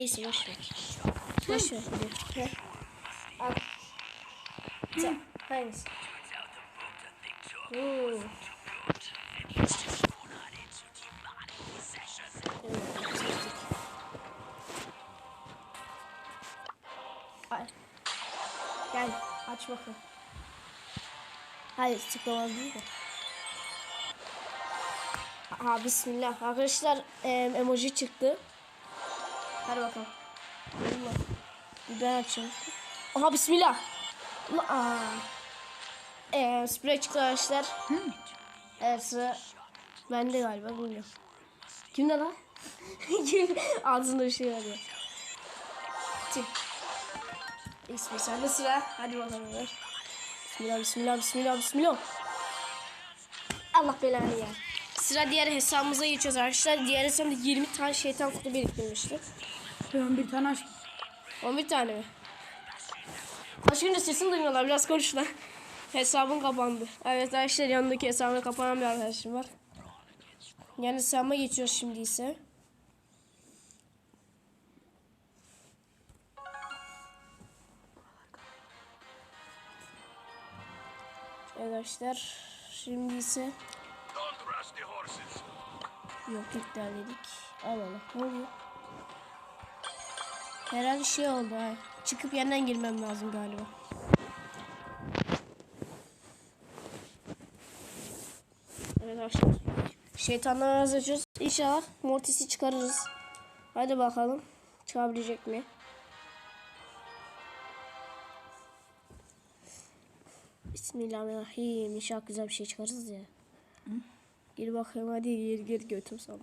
Neyse boş ver. Boş ver. Al. Sen, hangisi? Oo. Ay. Gel aç bakalım. Hayır tıklamaz değil de. Aha bismillah. Arkadaşlar em, emoji çıktı. Hadi bakalım. Ben açayım. Aha bismillah. La- Aa. Ee, sprey çıktı arkadaşlar. Evet sıra bende galiba bilmiyorum. Kimde lan? Ağzında bir şey var ya. Tüh. İsmi sende sıra. Hadi bakalım. Bismillah bismillah bismillah bismillah. Allah belanı ya. Sıra diğer hesabımıza geçiyoruz arkadaşlar. Diğer hesabımda 20 tane şeytan kutu biriktirmiştik. Ben bir tane açtım. 11 tane mi? Başka sesini duymuyorlar. Biraz konuş lan. Hesabım kapandı. Evet arkadaşlar yanındaki hesabını kapanan bir arkadaşım var. Yani hesabıma geçiyoruz şimdi ise. Arkadaşlar. Şimdi ise. Yok iptal dedik. Al al. Ne oluyor? Herhalde şey oldu ha. Çıkıp yeniden girmem lazım galiba. Evet arkadaşlar. Şeytanları azıcız. İnşallah Mortis'i çıkarırız. Hadi bakalım. Çıkabilecek mi? Bismillahirrahmanirrahim. İnşallah güzel bir şey çıkarırız ya. Gir bakayım hadi gir gir götüm sana.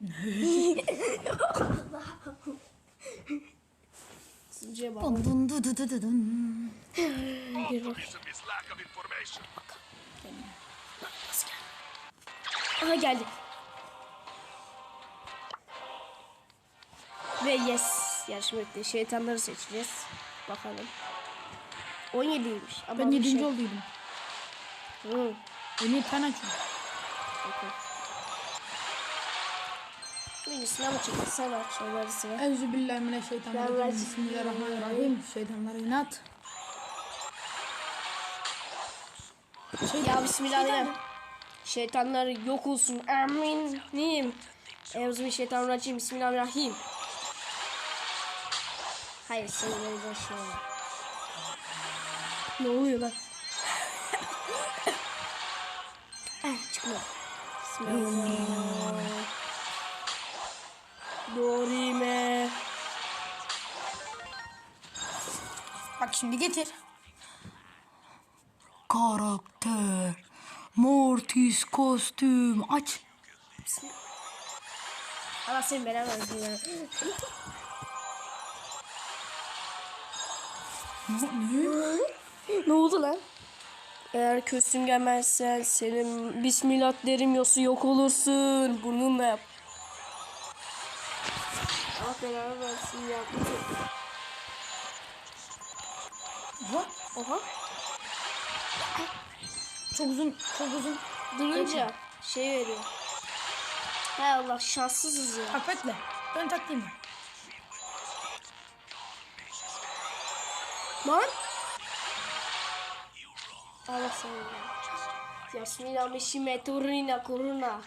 Sunucuya bak. Dun dun dun dun dun. Gir information. Aha geldi. Ve yes. Yarışma bitti. Şeytanları seçeceğiz. Bakalım. 17'ymiş. Ama Ben bir 7. şey- olduydum. Hı. Ben 7 tane Birincisine mi çıktı? Sen aç. Bismillahirrahmanirrahim. Şeytanlara inat. Şey, Ya bismillahirrahmanirrahim. Şeytanlar yok olsun. Amin. Neyim? Euzubillahimineşşeytanirracim. Bismillahirrahmanirrahim. Hayır sen öyle şey olma. Ne oluyor lan? ah çıkmıyor. Bismillahirrahmanirrahim. Bak şimdi getir. Karakter. Mortis kostüm. Aç. Allah seni belanı versin. Ne? Ne oldu lan? Eğer kostüm gelmezsen senin bismillah derim yosu yok olursun. Burnunla yap. Allah belanı versin ya. Oha. Oha. Çok uzun. Çok uzun. Durunca şey veriyor. Hay Allah şanssızız ya. Takpetle. Ben takayım. Lan. Allah sana ya. Yasmina mişime turina kuruna.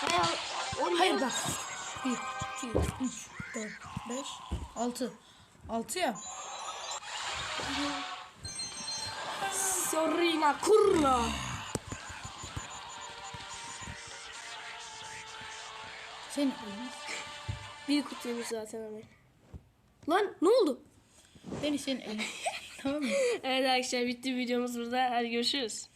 Hay Allah. Hayır bak. 1, 2, 3, 4, 5, 6. 6 ya. Sorina kurna. Sen Bir kutuymuş zaten ama. Lan ne oldu? beni sen tamam mı? Evet arkadaşlar bitti videomuz burada. Hadi görüşürüz.